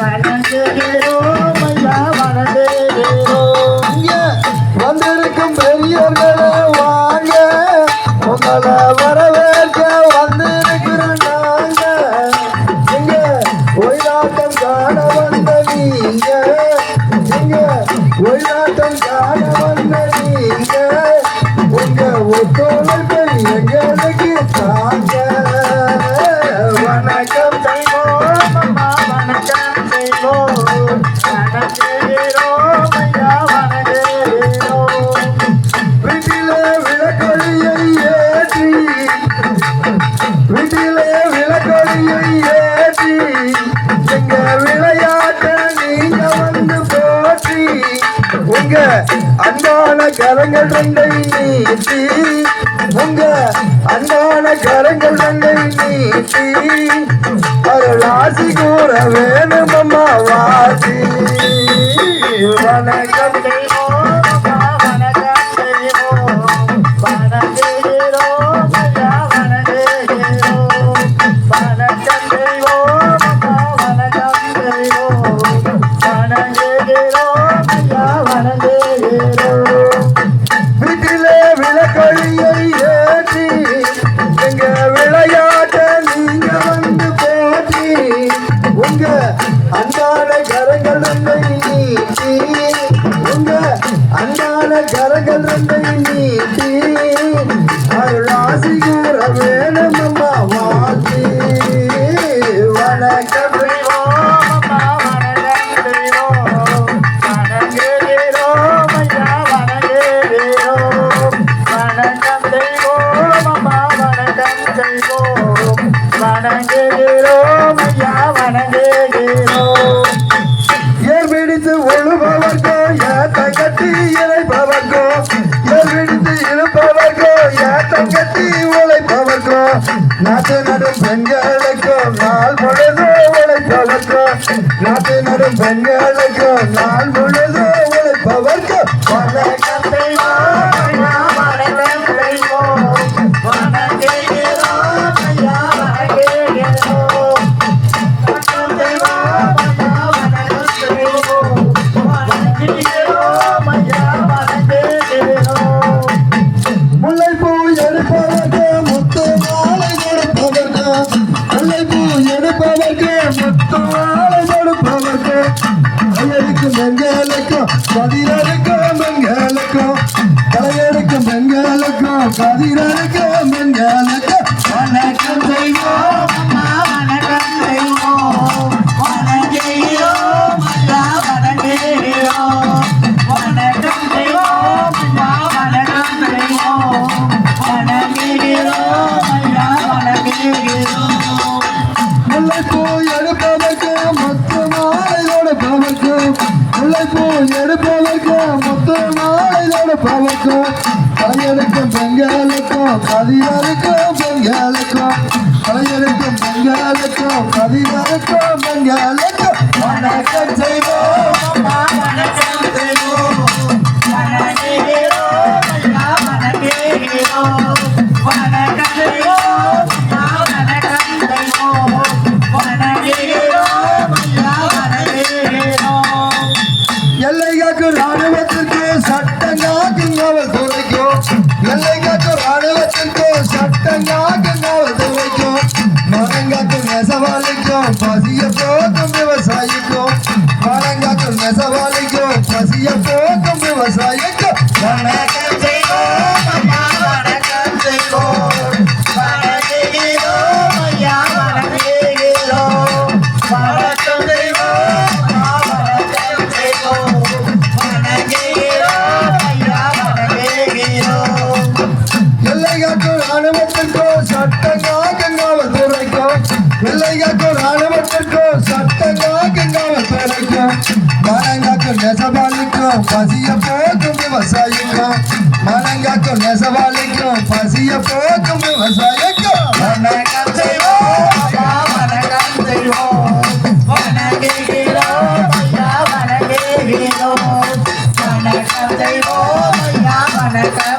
வணங்குகிறோம் ஐயா வணங்குகிறோம் இங்க வந்திருக்கும் பெரியவர்களே வாங்க. உங்களை வரவேற்க வந்திருக்கிறோம் நாங்க. இங்க ஒயிலாட்டம் காண வந்த நீங்க. இங்க ஒயிலாட்டம் காண வந்த நீங்க. கரங்கள் ரெண்டை நீட்டி உங்க அன்பான கரங்கள் ரெண்டை நீட்டி அருளாசி கூற வேணும் அம்மா வாசி. வணக்கம் கரங்கள் ரெண்டை நீட்டி கூற வேணும் அம்மா வணக்கம் வணங்குகிறோம் ஐயா வணங்குகிறோம் நாட்டினரும் பெண்களுக்கும் நாள் முழு கதிரடுக்கும் பெண்களுக்கும் தலையெடுக்கும் பெண்களுக்கும் கதிரடுக்கும் பெண்களுக்கும் வணக்கம் செய்வோம். வணக்கம் செய்வோம். வணங்குகிறோம் ஐயா வணங்குகிறோம் வணக்கம் செய்வோம் வணக்கம் செய்வோம். வணங்குகிறோம் வணங்குகிறோம் பெண்களுக்கும் பெண்களுக்கும் தலையெடுக்கும் பெண்களுக்கும் கதிரருக்கும் பெண்களுக்கும் வணக்கம் செய்வோம் வணக்கம் செய்வோம் வணக்கம் செய்வோம் எல்லை காக்கும் ராணுவத்திற்கு சட்டம் காக்கும் துறைக்கும் எல்லை காக்கும் dog. நெசவாளிக்கும் பசிய போக்கும் விவசாயிக்கும் மனங்காக்கும் நெசவாளிக்கும் பசிய போக்கும் விவசாயிக்கும் வணக்கம் செய்வோம் வணக்கம் செய்வோம் வணங்குகிறோம் வணங்குகிறோம் வணக்கம் செய்வோம் வணக்கம்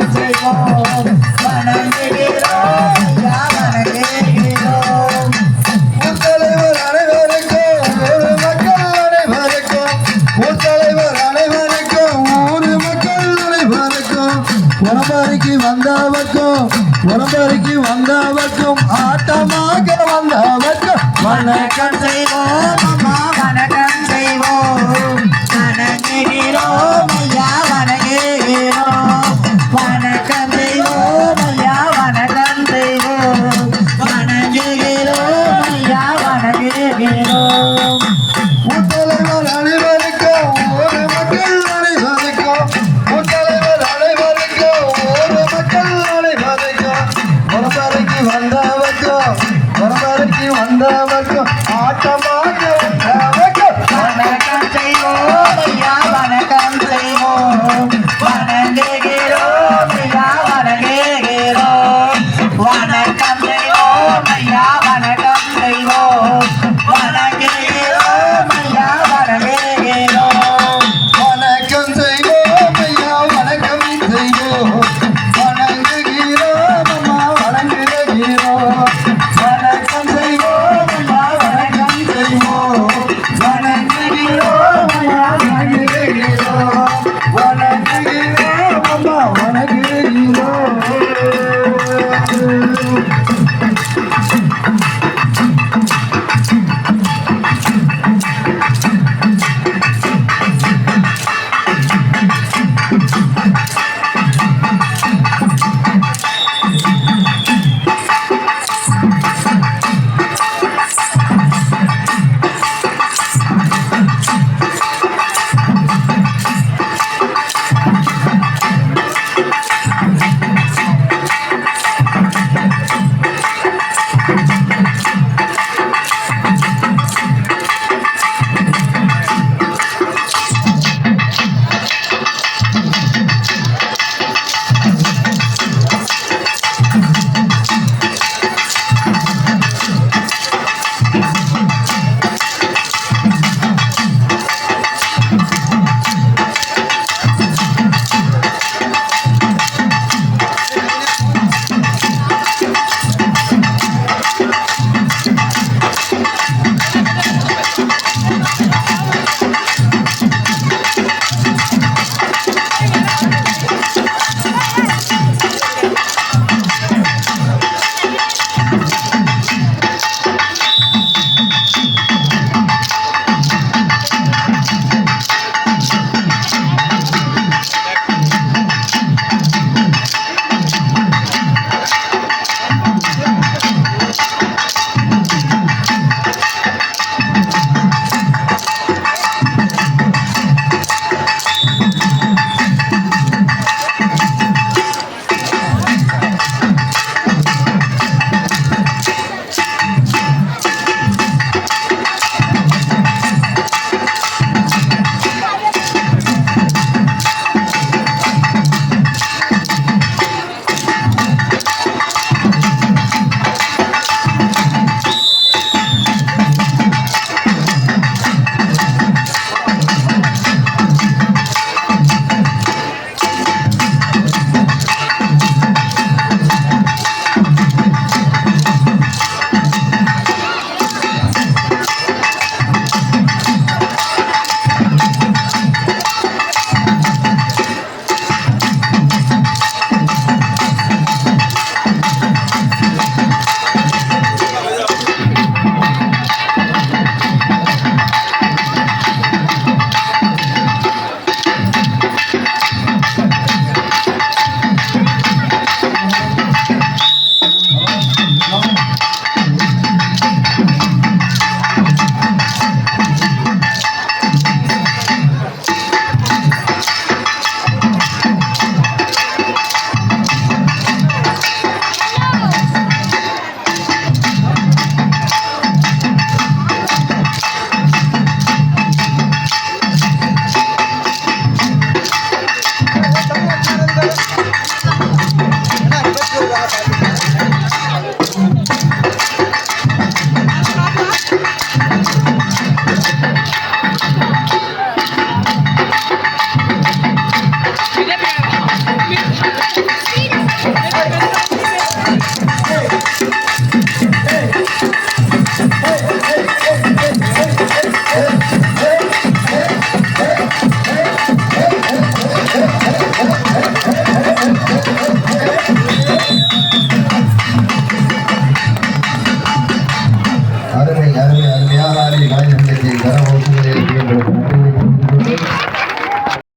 வரைக்கு வந்தவர்க்கும் ஆட்டமாக வந்தவர்க்கும் வணக்கம் செய்வோம் அம்மா வணக்கம் செய்வோம். வணங்குகிறோம் ஐயா வணங்குகிறோம். வணக்கம் செய்வோம் ஐயா வணக்கம் செய்வோம். வணங்குகிறோம் ஐயா வணங்குகிறோம்.